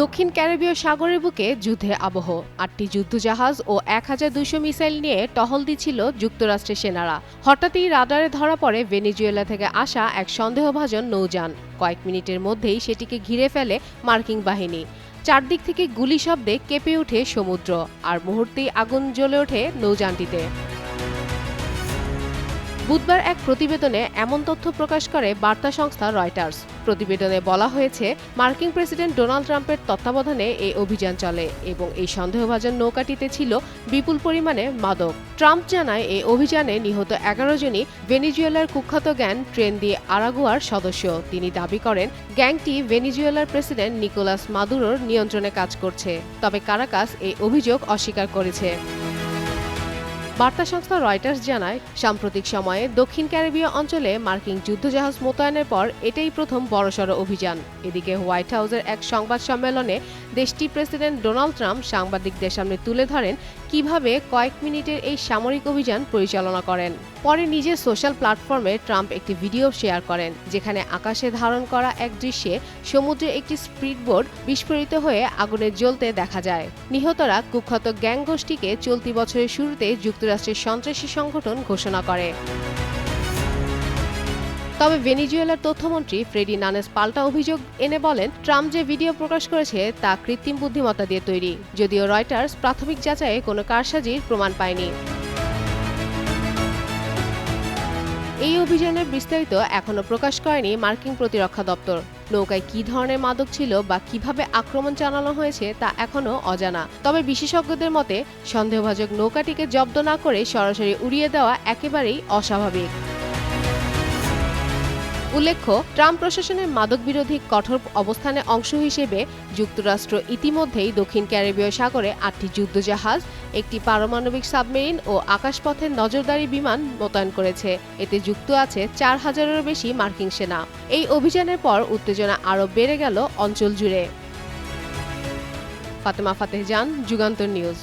দক্ষিণ ক্যারিবীয় সাগরের বুকে যুদ্ধে আবহ। আটটি যুদ্ধজাহাজ ও এক হাজার দুইশো মিসাইল নিয়ে টহল দিচ্ছিল যুক্তরাষ্ট্রের সেনারা। হঠাৎই রাডারে ধরা পড়ে ভেনিজুয়েলা থেকে আসা এক সন্দেহভাজন নৌযান। কয়েক মিনিটের মধ্যেই সেটিকে ঘিরে ফেলে মার্কিন বাহিনী। চারদিক থেকে গুলি শব্দে কেঁপে ওঠে সমুদ্র। আর মুহূর্তেই আগুন জ্বলে ওঠে নৌযানটিতে। বুধবার এক প্রতিবেদনে এমন তথ্য প্রকাশ করে বার্তা সংস্থা রয়টার্স। প্রতিবেদনে বলা হয়েছে, মার্কিন প্রেসিডেন্ট ডোনাল্ড ট্রাম্পের তত্ত্বাবধানে এই অভিযান চলে এবং এই সন্দেহভাজন নৌকাটিতে ছিল বিপুল পরিমাণে মাদক। ট্রাম্প জানায়, এই অভিযানে নিহত এগারো জনই ভেনিজুয়েলার কুখ্যাত গ্যাং ট্রেন দিয়ে আরাগুয়ার সদস্য। তিনি দাবি করেন, গ্যাংটি ভেনিজুয়েলার প্রেসিডেন্ট নিকোলাস মাদুরোর নিয়ন্ত্রণে কাজ করছে। তবে কারাকাস এই অভিযোগ অস্বীকার করেছে। বার্তা সংস্থা রয়টার্স জানায়, সাম্প্রতিক সময়ে দক্ষিণ ক্যারিবীয় অঞ্চলে মার্কিন যুদ্ধজাহাজ মোতায়েনের পর এটাই প্রথম বড়সড় অভিযান। এদিকে হোয়াইট হাউসের এক সংবাদ সম্মেলনে দেশটির প্রেসিডেন্ট ডোনাল্ড ট্রাম্প সাংবাদিকদের সামনে তুলে ধরেন কীভাবে কয়েক মিনিটের এই সামরিক অভিযান পরিচালনা করেন। পরে নিজের সোশ্যাল প্ল্যাটফর্মে ট্রাম্প একটি ভিডিও শেয়ার করেন, যেখানে আকাশে ধারণ করা এক দৃশ্যে সমুদ্রে একটি স্পিডবোট বিস্ফোরিত হয়ে আগুনে জ্বলতে দেখা যায়। নিহতরা কুখ্যাত গ্যাং গোষ্ঠীকে চলতি বছরের শুরুতে যুক্তরাষ্ট্রের সন্ত্রাসী সংগঠন ঘোষণা করে। তবে ভেনিজুয়েলার তথ্যমন্ত্রী ফ্রেডি নানেস পাল্টা অভিযোগ এনে বলেন, ট্রাম্প যে ভিডিও প্রকাশ করেছে তা কৃত্রিম বুদ্ধিমত্তা দিয়ে তৈরি। যদিও রয়টার্স প্রাথমিক যাচাইয়ে কোনো কারসাজির প্রমাণ পায়নি। এই অভিযানের বিস্তারিত এখনও প্রকাশ করেনি মার্কিন প্রতিরক্ষা দপ্তর। নৌকায় কী ধরনের মাদক ছিল বা কীভাবে আক্রমণ চালানো হয়েছে তা এখনও অজানা। তবে বিশেষজ্ঞদের মতে, সন্দেহভাজক নৌকাটিকে জব্দ না করে সরাসরি উড়িয়ে দেওয়া একেবারেই অস্বাভাবিক। উল্লেখ্য, ট্রাম্প প্রশাসনের মাদক বিরোধী কঠোর অবস্থানের অংশ হিসেবে যুক্তরাষ্ট্র ইতিমধ্যেই দক্ষিণ ক্যারিবীয় সাগরে আটটি যুদ্ধজাহাজ, একটি পারমাণবিক সাবমেরিন ও আকাশপথে নজরদারি বিমান মোতায়েন করেছে। এতে যুক্ত আছে চার হাজারেরও বেশি মার্কিন সেনা। এই অভিযানের পর উত্তেজনা আরও বেড়ে গেল অঞ্চল জুড়ে। ফাতেমা ফাতেহ জান, যুগান্তর নিউজ।